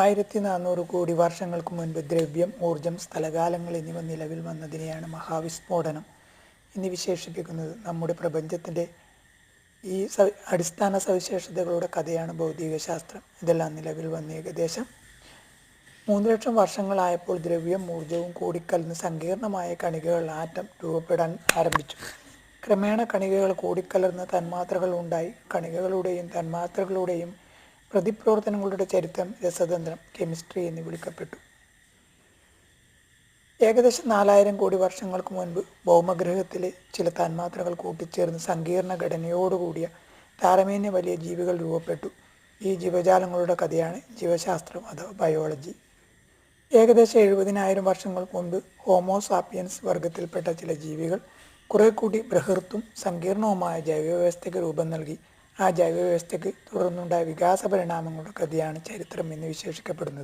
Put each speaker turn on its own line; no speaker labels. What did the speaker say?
ആയിരത്തി നാനൂറ് കോടി വർഷങ്ങൾക്ക് മുൻപ് ദ്രവ്യം ഊർജം സ്ഥലകാലങ്ങൾ എന്നിവ നിലവിൽ വന്നതിനെയാണ് മഹാവിസ്ഫോടനം എന്ന് വിശേഷിപ്പിക്കുന്നത്. നമ്മുടെ പ്രപഞ്ചത്തിന്റെ ഈ അടിസ്ഥാന സവിശേഷതകളുടെ കഥയാണ് ഭൗതികശാസ്ത്രം. ഇതെല്ലാം നിലവിൽ വന്ന് ഏകദേശം മൂന്ന് ലക്ഷം വർഷങ്ങളായപ്പോൾ ദ്രവ്യം ഊർജവും കൂടിക്കലർന്ന് സങ്കീർണമായ കണികകൾ ആറ്റം രൂപപ്പെടാൻ ആരംഭിച്ചു. ക്രമേണ കണികകൾ കൂടിക്കലർന്ന് തന്മാത്രകൾ ഉണ്ടായി. കണികകളുടെയും തന്മാത്രകളുടെയും പ്രതിപ്രവർത്തനങ്ങളുടെ ചരിത്രം രസതന്ത്രം കെമിസ്ട്രി എന്ന് വിളിക്കപ്പെട്ടു. ഏകദേശം നാലായിരം കോടി വർഷങ്ങൾക്ക് മുൻപ് ഭൗമഗ്രഹത്തിലെ ചില തന്മാത്രകൾ കൂട്ടിച്ചേർന്ന് സങ്കീർണ ഘടനയോടുകൂടിയ താരമേന്യ വലിയ ജീവികൾ രൂപപ്പെട്ടു. ഈ ജീവജാലങ്ങളുടെ കഥയാണ് ജീവശാസ്ത്രം അഥവാ ബയോളജി. ഏകദേശം എഴുപതിനായിരം വർഷങ്ങൾക്ക് മുൻപ് ഹോമോസാപ്പിയൻസ് വർഗത്തിൽപ്പെട്ട ചില ജീവികൾ കുറെ കൂടി ബൃഹൃത്തും സങ്കീർണവുമായ ജൈവവ്യവസ്ഥയ്ക്ക് രൂപം നൽകി ആ ജൈവവ്യവസ്ഥയ്ക്ക് തുടർന്നുണ്ടായ വികാസ പരിണാമങ്ങളുടെ ചരിത്രം എന്ന് വിശേഷിക്കപ്പെടുന്നത്.